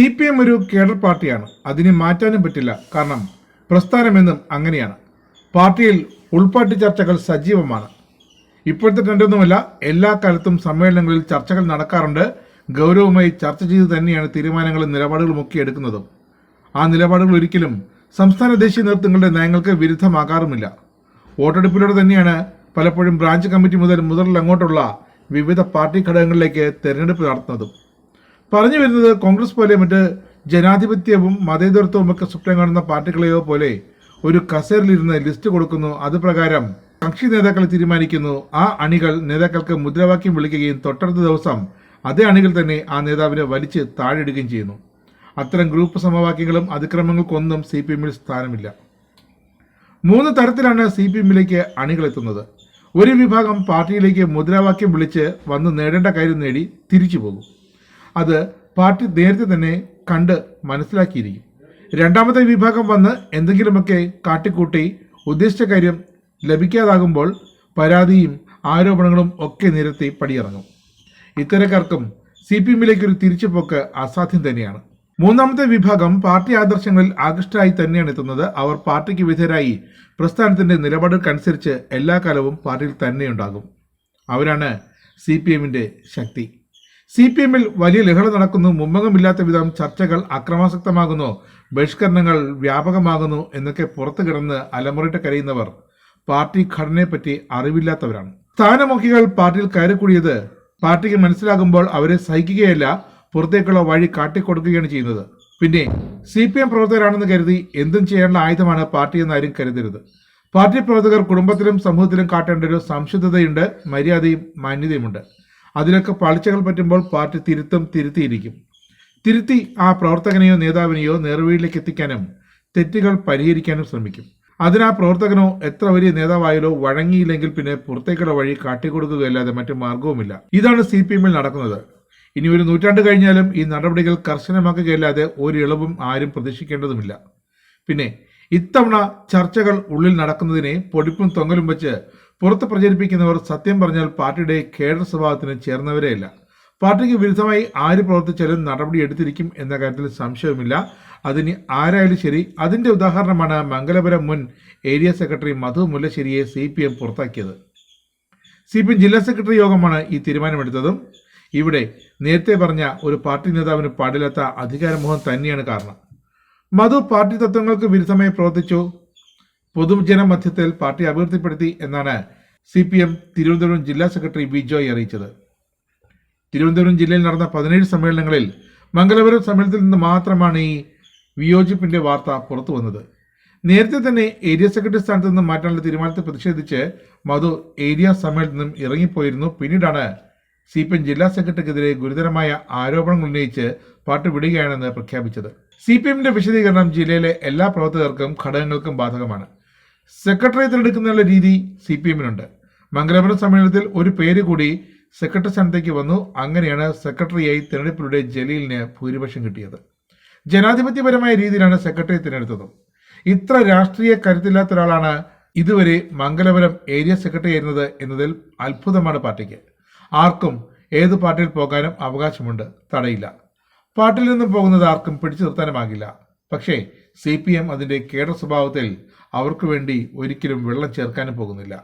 C P M ഒരു cadre പാർട്ടിയാണ്. അതിനെ മാറ്റാനും പറ്റില്ല. കാരണം പ്രസ്ഥാനമെന്നും അങ്ങനെയാണ്. പാർട്ടിയിൽ ഉൾപ്പാട്ടി ചർച്ചകൾ സജീവമാണ്. ഇപ്പോഴത്തെ ട്രെൻഡൊന്നുമല്ല. എല്ലാ കാലത്തും സമ്മേളനങ്ങളിൽ ചർച്ചകൾ നടക്കാറുണ്ട്. ഗൗരവമായി ചർച്ച ചെയ്ത് തന്നെയാണ് തീരുമാനങ്ങളും നിലപാടുകളും ഒക്കെ എടുക്കുന്നതും. ആ നിലപാടുകൾ ഒരിക്കലും സംസ്ഥാന ദേശീയ നേതൃത്വങ്ങളുടെ നയങ്ങൾക്ക് വിരുദ്ധമാകാറുമില്ല. വോട്ടെടുപ്പിലൂടെ തന്നെയാണ് പലപ്പോഴും ബ്രാഞ്ച് കമ്മിറ്റി മുതൽ മുതൽ അങ്ങോട്ടുള്ള വിവിധ പാർട്ടി ഘടകങ്ങളിലേക്ക് തെരഞ്ഞെടുപ്പ് നടത്തുന്നതും. പറഞ്ഞു വരുന്നത് കോൺഗ്രസ് പോലെ മറ്റ് ജനാധിപത്യവും മതേതരത്വവും ഒക്കെ സ്വപ്നം കാണുന്ന പാർട്ടികളെയോ പോലെ ഒരു കസേരയിലിരുന്ന് ലിസ്റ്റ് കൊടുക്കുന്നു. അത് പ്രകാരം കക്ഷി നേതാക്കളെ തീരുമാനിക്കുന്നു. ആ അണികൾ നേതാക്കൾക്ക് മുദ്രാവാക്യം വിളിക്കുകയും തൊട്ടടുത്ത ദിവസം അതേ അണികൾ തന്നെ ആ നേതാവിനെ വലിച്ച് താഴെയിടുകയും ചെയ്യുന്നു. അത്തരം ഗ്രൂപ്പ് സമവാക്യങ്ങളും അതിക്രമങ്ങൾക്കൊന്നും സി പി എമ്മിൽ സ്ഥാനമില്ല. മൂന്ന് തരത്തിലാണ് സി പി എമ്മിലേക്ക് അണികളെത്തുന്നത് ഒരു വിഭാഗം പാർട്ടിയിലേക്ക് മുദ്രാവാക്യം വിളിച്ച് വന്ന് നേടേണ്ട കാര്യം നേടി തിരിച്ചു പോകും. അത് പാർട്ടി നേരത്തെ തന്നെ കണ്ട് മനസ്സിലാക്കിയിരിക്കും. രണ്ടാമത്തെ വിഭാഗം വന്ന് എന്തെങ്കിലുമൊക്കെ കാട്ടിക്കൂട്ടി ഉദ്ദേശിച്ച കാര്യം ലഭിക്കാതാകുമ്പോൾ പരാതിയും ആരോപണങ്ങളും ഒക്കെ നിരത്തി പടിയിറങ്ങും. ഇത്തരക്കാർക്കും സി പി എമ്മിലേക്ക് ഒരു തിരിച്ചുപോക്ക് അസാധ്യം തന്നെയാണ്. മൂന്നാമത്തെ വിഭാഗം പാർട്ടി ആദർശങ്ങളിൽ ആകൃഷ്ടരായി തന്നെയാണ് എത്തുന്നത്. അവർ പാർട്ടിക്ക് വിധേയരായി പ്രസ്ഥാനത്തിന്റെ നിലപാടുകൾക്കനുസരിച്ച് എല്ലാ കാലവും പാർട്ടിയിൽ തന്നെയുണ്ടാകും. അവരാണ് സി പി എമ്മിന്റെ ശക്തി. സി പി എമ്മിൽ വലിയ ലഹള നടക്കുന്നു മുമ്പകമില്ലാത്ത വിധം ചർച്ചകൾ അക്രമാസക്തമാകുന്നു ബഹിഷ്കരണങ്ങൾ വ്യാപകമാകുന്നു എന്നൊക്കെ പുറത്തു കിടന്ന് അലമുറിട്ട് കരയുന്നവർ. പാർട്ടി ഘടനയെപ്പറ്റി അറിവില്ലാത്തവരാണ്. സ്ഥാനമുഖികൾ പാർട്ടിയിൽ കയറിക്കൂടിയത് പാർട്ടിക്ക് മനസ്സിലാകുമ്പോൾ അവരെ സഹിക്കുകയല്ല പുറത്തേക്കുള്ള വഴി കാട്ടിക്കൊടുക്കുകയാണ് ചെയ്യുന്നത്. പിന്നെ സി പി എം പ്രവർത്തകരാണെന്ന് കരുതി എന്തും ചെയ്യാനുള്ള ആയുധമാണ് പാർട്ടി എന്നാരും കരുതരുത്. പാർട്ടി പ്രവർത്തകർ കുടുംബത്തിലും സമൂഹത്തിലും കാട്ടേണ്ട ഒരു സംശുദ്ധതയുണ്ട് മര്യാദയും മാന്യതയുമുണ്ട്. അതിലൊക്കെ പാളിച്ചകൾ പറ്റുമ്പോൾ പാർട്ടി തിരുത്തും തിരുത്തിയിരിക്കും. തിരുത്തി ആ പ്രവർത്തകനെയോ നേതാവിനെയോ നേർവഴിയിലേക്ക് എത്തിക്കാനും തെറ്റുകൾ പരിഹരിക്കാനും ശ്രമിക്കും. അതിനാ പ്രവർത്തകനോ എത്ര വലിയ നേതാവായാലോ വഴങ്ങിയില്ലെങ്കിൽ പിന്നെ പുറത്തേക്കുള്ള വഴി കാട്ടിക്കൊടുക്കുകയല്ലാതെ മറ്റു മാർഗവുമില്ല ഇതാണ് സി പി എമ്മിൽ നടക്കുന്നത്. ഇനി ഒരു നൂറ്റാണ്ട് കഴിഞ്ഞാലും ഈ നടപടികൾ കർശനമാക്കുകയല്ലാതെ ഒരു ഇളവും ആരും പ്രതീക്ഷിക്കേണ്ടതുമില്ല. പിന്നെ ഇത്തവണ ചർച്ചകൾ ഉള്ളിൽ നടക്കുന്നതിനെ പൊടിപ്പും തൊങ്ങലും വെച്ച് പുറത്ത് പ്രചരിപ്പിക്കുന്നവർ സത്യം പറഞ്ഞാൽ പാർട്ടിയുടെ കേഡർ സ്വഭാവത്തിന് ചേർന്നവരെയല്ല പാർട്ടിക്ക് വിരുദ്ധമായി ആര് പ്രവർത്തിച്ചാലും നടപടി എടുത്തിരിക്കും എന്ന കാര്യത്തിൽ സംശയവുമില്ല. അതിന് ആരായാലും ശരി. അതിന്റെ ഉദാഹരണമാണ് മംഗലപുരം മുൻ ഏരിയ സെക്രട്ടറി മധു മുല്ലശ്ശേരിയെ സി പി എം പുറത്താക്കിയത്. സി പി എം ജില്ലാ സെക്രട്ടറി യോഗമാണ് ഈ തീരുമാനമെടുത്തതും. ഇവിടെ നേരത്തെ പറഞ്ഞ ഒരു പാർട്ടി നേതാവിന് പാടില്ലാത്ത അധികാരമോഹം തന്നെയാണ് കാരണം. മധു പാർട്ടി തത്വങ്ങൾക്ക് വിരുദ്ധമായി പ്രവർത്തിച്ചു. പൊതുജന മധ്യത്തിൽ പാർട്ടി അഭിവൃദ്ധിപ്പെടുത്തി എന്നാണ് സി പി എം തിരുവനന്തപുരം ജില്ലാ സെക്രട്ടറി ബിജോയ് അറിയിച്ചത്. തിരുവനന്തപുരം ജില്ലയിൽ നടന്ന പതിനേഴ് സമ്മേളനങ്ങളിൽ മംഗലപുരം സമ്മേളനത്തിൽ നിന്ന് മാത്രമാണ് ഈ വിയോജിപ്പിന്റെ വാർത്ത പുറത്തു വന്നത്. നേരത്തെ തന്നെ ഏരിയ സെക്രട്ടറി സ്ഥാനത്ത് നിന്ന് മാറ്റാനുള്ള തീരുമാനത്തെ പ്രതിഷേധിച്ച് മധു ഏരിയ സമ്മേളനത്തിൽ നിന്നും ഇറങ്ങിപ്പോയിരുന്നു. പിന്നീടാണ് സി പി എം ജില്ലാ സെക്രട്ടറിക്കെതിരെ ഗുരുതരമായ ആരോപണങ്ങൾ ഉന്നയിച്ച് പാർട്ടി വിടുകയാണെന്ന് പ്രഖ്യാപിച്ചത്. സി പി എമ്മിന്റെ വിശദീകരണം ജില്ലയിലെ എല്ലാ പ്രവർത്തകർക്കും ഘടകങ്ങൾക്കും ബാധകമാണ്. സെക്രട്ടറി തിരഞ്ഞെടുക്കുന്ന രീതി സി പി എമ്മിനുണ്ട്. മംഗലാപുരം സമ്മേളനത്തിൽ ഒരു പേര് കൂടി സെക്രട്ടറി സ്ഥാനത്തേക്ക് വന്നു. അങ്ങനെയാണ് സെക്രട്ടറിയായി തിരഞ്ഞെടുപ്പിലൂടെ ജലീലിന് ഭൂരിപക്ഷം കിട്ടിയത്. ജനാധിപത്യപരമായ രീതിയിലാണ് സെക്രട്ടറി തിരഞ്ഞെടുത്തത്. ഇത്ര രാഷ്ട്രീയ കരുത്തില്ലാത്ത ഒരാളാണ് ഇതുവരെ മംഗലപുരം ഏരിയ സെക്രട്ടറി ആയിരുന്നത് എന്നതിൽ അത്ഭുതമാണ് പാർട്ടിക്ക്. ആർക്കും ഏത് പാർട്ടിയിൽ പോകാനും അവകാശമുണ്ട് തടയില്ല. പാർട്ടിയിൽ നിന്നും പോകുന്നത് ആർക്കും പിടിച്ചു നിർത്താനുമാകില്ല. പക്ഷേ സി പി എം അതിന്റെ കേഡർ സ്വഭാവത്തിൽ അവർക്ക് വേണ്ടി ഒരിക്കലും വെള്ളം ചേർക്കാനും പോകുന്നില്ല.